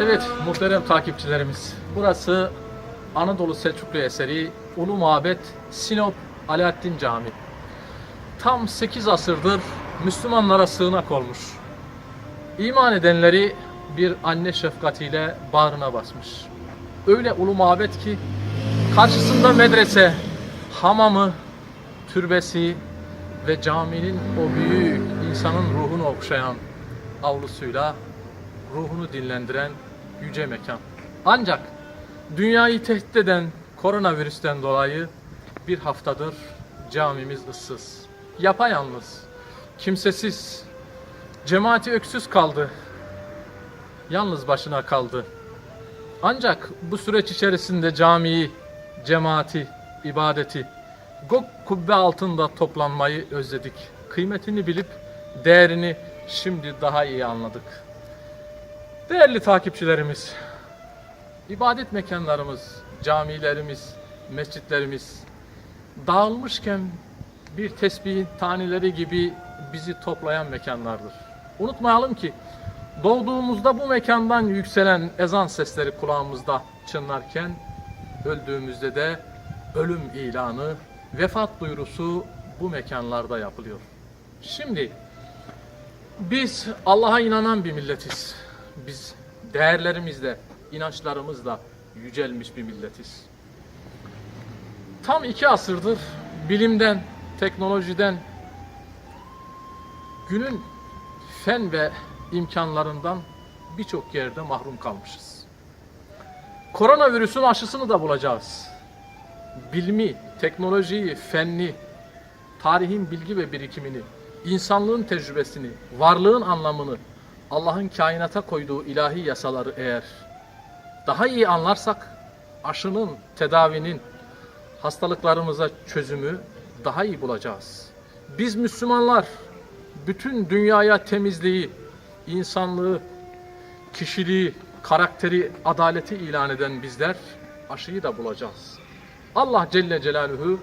Evet muhterem takipçilerimiz. Burası Anadolu Selçuklu eseri Ulu Mabet Sinop Alaaddin Camii. Tam 8 asırdır Müslümanlara sığınak olmuş. İman edenleri bir anne şefkatiyle bağrına basmış. Öyle ulu mabet ki karşısında medrese, hamamı, türbesi ve caminin o büyük insanın ruhunu okşayan avlusuyla ruhunu dinlendiren yüce mekan. Ancak dünyayı tehdit eden koronavirüsten dolayı bir haftadır camimiz ıssız. Yapayalnız, kimsesiz, cemaati öksüz kaldı. Yalnız başına kaldı. Ancak bu süreç içerisinde camiyi, cemaati, ibadeti, gök kubbe altında toplanmayı özledik. Kıymetini bilip değerini şimdi daha iyi anladık. Değerli takipçilerimiz, ibadet mekanlarımız, camilerimiz, mescitlerimiz dağılmışken bir tesbihin taneleri gibi bizi toplayan mekanlardır. Unutmayalım ki doğduğumuzda bu mekandan yükselen ezan sesleri kulağımızda çınlarken öldüğümüzde de ölüm ilanı, vefat duyurusu bu mekanlarda yapılıyor. Şimdi biz Allah'a inanan bir milletiz. Biz değerlerimizle, inançlarımızla yücelmiş bir milletiz. Tam iki asırdır bilimden, teknolojiden, günün fen ve imkanlarından birçok yerde mahrum kalmışız. Koronavirüsün aşısını da bulacağız. Bilmi, teknolojiyi, fenni, tarihin bilgi ve birikimini, insanlığın tecrübesini, varlığın anlamını, Allah'ın kainata koyduğu ilahi yasaları eğer daha iyi anlarsak aşının, tedavinin, hastalıklarımıza çözümü daha iyi bulacağız. Biz Müslümanlar bütün dünyaya temizliği, insanlığı, kişiliği, karakteri, adaleti ilan eden bizler aşıyı da bulacağız. Allah Celle Celaluhu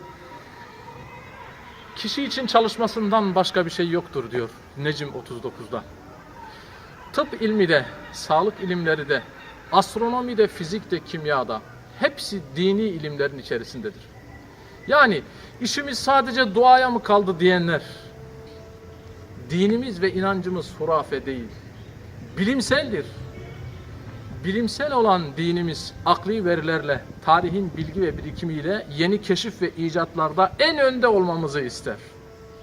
kişi için çalışmasından başka bir şey yoktur diyor Necim 39'da. Tıp ilmi de, sağlık ilimleri de, astronomi de, fizik de, kimya da hepsi dini ilimlerin içerisindedir. Yani işimiz sadece duaya mı kaldı diyenler, dinimiz ve inancımız hurafe değil, bilimseldir. Bilimsel olan dinimiz akli verilerle, tarihin bilgi ve birikimiyle yeni keşif ve icatlarda en önde olmamızı ister.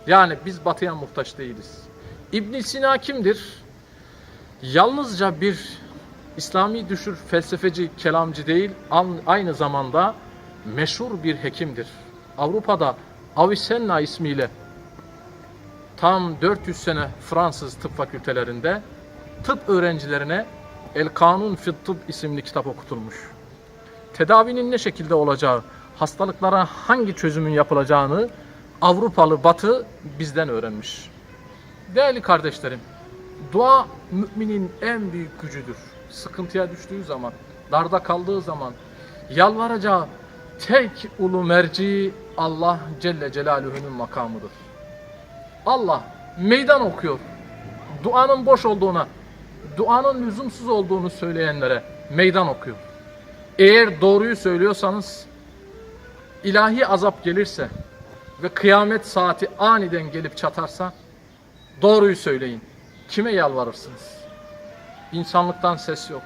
Yani biz batıya muhtaç değiliz. İbn Sina kimdir? Yalnızca bir İslami düşür felsefeci, kelamcı değil, aynı zamanda meşhur bir hekimdir. Avrupa'da Avicenna ismiyle tam 400 sene Fransız tıp fakültelerinde tıp öğrencilerine El Kanun Fit Tıp isimli kitap okutulmuş. Tedavinin ne şekilde olacağı, hastalıklara hangi çözümün yapılacağını Avrupalı Batı bizden öğrenmiş. Değerli kardeşlerim, dua müminin en büyük gücüdür. Sıkıntıya düştüğü zaman, darda kaldığı zaman yalvaracağı tek ulu merci Allah Celle Celaluhu'nun makamıdır. Allah meydan okuyor. Duanın boş olduğuna, duanın lüzumsuz olduğunu söyleyenlere meydan okuyor. Eğer doğruyu söylüyorsanız ilahi azap gelirse ve kıyamet saati aniden gelip çatarsa doğruyu söyleyin. Kime yalvarırsınız? İnsanlıktan ses yok.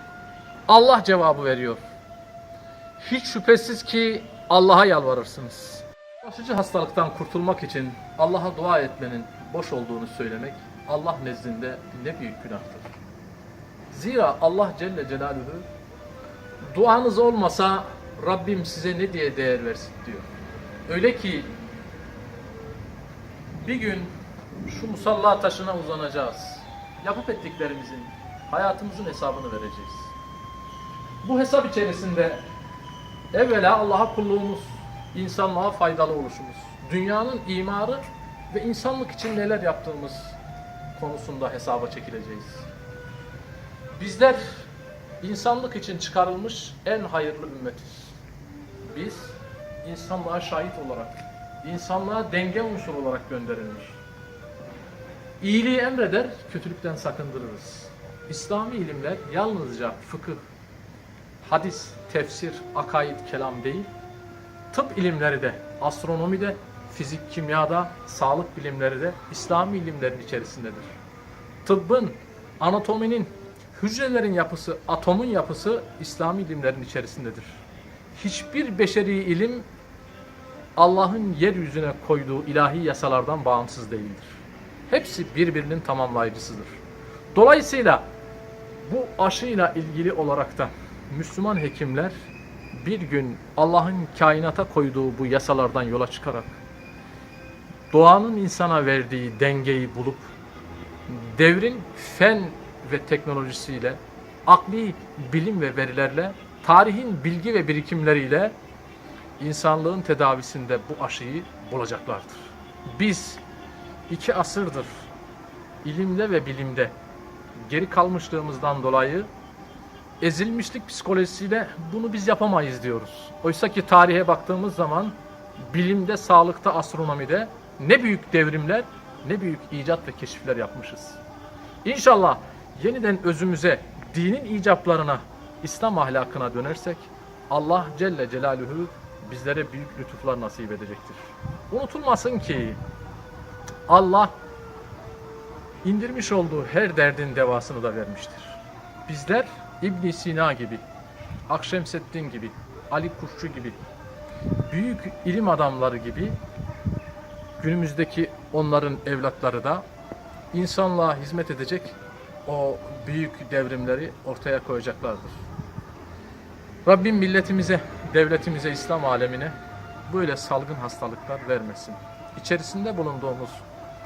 Allah cevabı veriyor. Hiç şüphesiz ki Allah'a yalvarırsınız. Bulaşıcı hastalıktan kurtulmak için Allah'a dua etmenin boş olduğunu söylemek Allah nezdinde ne büyük günahtır. Zira Allah Celle Celaluhu duanız olmasa Rabbim size ne diye değer versin diyor. Öyle ki bir gün şu musalla taşına uzanacağız. Yapıp ettiklerimizin, hayatımızın hesabını vereceğiz. Bu hesap içerisinde evvela Allah'a kulluğumuz, insanlığa faydalı oluşumuz, dünyanın imarı ve insanlık için neler yaptığımız konusunda hesaba çekileceğiz. Bizler insanlık için çıkarılmış en hayırlı ümmetiz. Biz insanlığa şahit olarak, insanlığa denge unsuru olarak gönderilmiş. İyiliği emreder, kötülükten sakındırırız. İslami ilimler yalnızca fıkıh, hadis, tefsir, akaid, kelam değil, tıp ilimleri de, astronomi de, fizik, kimyada, sağlık bilimleri de İslami ilimlerin içerisindedir. Tıbbın, anatominin, hücrelerin yapısı, atomun yapısı İslami ilimlerin içerisindedir. Hiçbir beşeri ilim Allah'ın yeryüzüne koyduğu ilahi yasalardan bağımsız değildir. Hepsi birbirinin tamamlayıcısıdır. Dolayısıyla bu aşıyla ilgili olarak da Müslüman hekimler bir gün Allah'ın kainata koyduğu bu yasalardan yola çıkarak doğanın insana verdiği dengeyi bulup devrin fen ve teknolojisiyle, akli bilim ve verilerle, tarihin bilgi ve birikimleriyle insanlığın tedavisinde bu aşıyı bulacaklardır. Biz iki asırdır ilimde ve bilimde geri kalmışlığımızdan dolayı ezilmişlik psikolojisiyle bunu biz yapamayız diyoruz. Oysa ki tarihe baktığımız zaman bilimde, sağlıkta, astronomide ne büyük devrimler, ne büyük icat ve keşifler yapmışız. İnşallah yeniden özümüze, dinin icaplarına, İslam ahlakına dönersek Allah Celle Celaluhu bizlere büyük lütuflar nasip edecektir. Unutulmasın ki Allah indirmiş olduğu her derdin devasını da vermiştir. Bizler İbn Sina gibi, Akşemseddin gibi, Ali Kuşçu gibi, büyük ilim adamları gibi günümüzdeki onların evlatları da insanlığa hizmet edecek o büyük devrimleri ortaya koyacaklardır. Rabbim milletimize, devletimize, İslam alemine böyle salgın hastalıklar vermesin. İçerisinde bulunduğumuz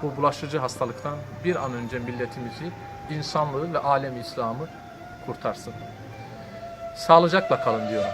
bu bulaşıcı hastalıktan bir an önce milletimizi, insanlığı ve alem İslam'ı kurtarsın. Sağlıcakla kalın diyorum.